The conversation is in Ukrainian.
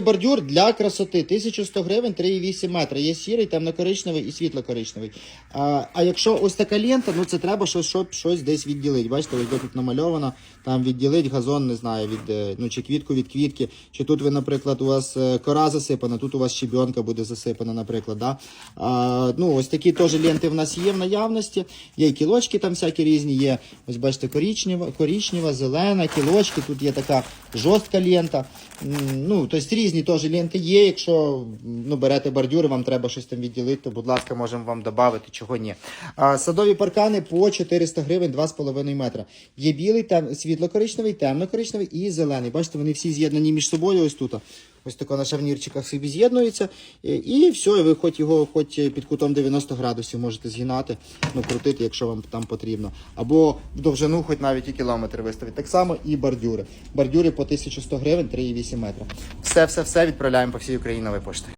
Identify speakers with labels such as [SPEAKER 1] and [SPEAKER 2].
[SPEAKER 1] Бордюр для красоти 1100 гривень, 3,8 метра. Є сірий, темно-коричневий і світло-коричневий. А, а якщо ось така лента, ну це треба щось, щоб щось десь відділити. Бачите, ось де тут намальовано, там відділити газон, не знаю, від е, ну чи квітку від квітки. Чи тут ви, наприклад, у вас е, кора засипана, тут у вас щебенка буде засипана, наприклад. Да? А, ну, ось такі теж ленти в нас є в наявності. Є і кілочки там всякі різні, є. Ось бачите, коричнева, коричнева, зелена, кілочки. Тут є така жорстка лента. Ну, тобто різні теж ленти є. Якщо ну, берете бордюри, вам треба щось там відділити, то, будь ласка, можемо вам додати, чого ні. А, садові паркани по 400 гривень 2,5 метра. Є білий, тем, світло-коричневий, темно-коричневий і зелений. Бачите, вони всі з'єднані між собою ось тут. Ось тако на шарнірчиках собі з'єднується. І, все, ви хоч його хоч під кутом 90 градусів можете згинати, ну крутити, якщо вам там потрібно. Або в довжину, хоч навіть і кілометр виставити. Так само і бордюри. Бордюри по 1100 гривень, 3,8 метра. Все, все, все відправляємо по всій Україні нової пошти.